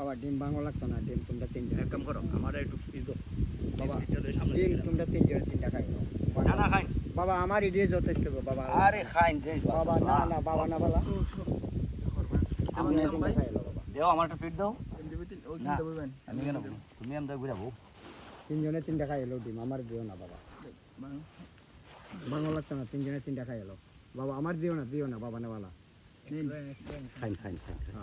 বাবা ডিম ভাঙো লাগতো না ডিম তোমরা তিনজন এক কাম করো আমার একটু ফিজ দাও। বাবা এটা দিয়ে সামনে ডিম। তোমরা তিনজন তিনটা খাই। না না খাই বাবা আমার ইডিয়ে যথেষ্ট গো, বাবা। আরে খাই রে বাবা না না বাবা না বাবা। দেও আমার একটা ফিট দাও। আমি কেন? তুমি আমি ঘুরাবো তিনজনে তিনটা খাই এলো ডিম আমার দিও না বাবা। ভাঙো। লাগতো না তিনজনে তিনটা খাই এলো। বাবা আমার দিও না দিও না বাবা নেওয়ালা খাই খাই খাই খাই।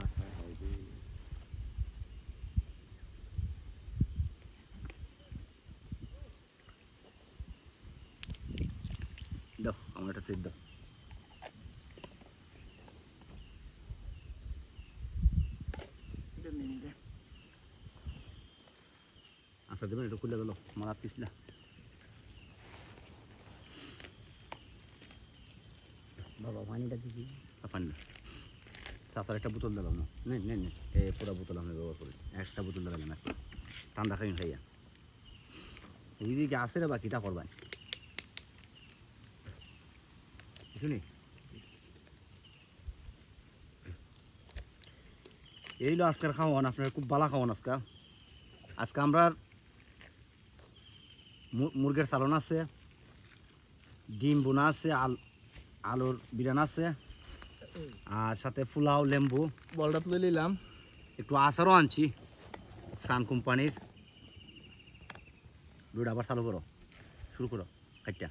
দাও আমার একটা ফিট দাও। আচ্ছা দেবেন একটু খুলে গেল আমার হাত পিছলা। বাবা পানিটা দিবি পানি না। চাচার একটা বোতল দিলাম না। নেন নেন নেন এ পুরো বোতল আমি ব্যবহার করি। একটা বোতল দিলাম না ঠান্ডা খাই খাইয়া এইদিকে আসে রে বাকিটা করবাই। শুনি। এই হলো আজকের খাওয়ান আপনার খুব ভালো খাওয়ান আজকে। আজকে আমরা মুরগের চালন আছে ডিম বোনা আছে আল আলুর বিরান আছে আর সাথে পোলাও লেম্বু। বলটা তুলে নিলাম। একটু আচারও আনছি ফ্রান কোম্পানির। দুটো আবার চালু করো শুরু করো কাটটা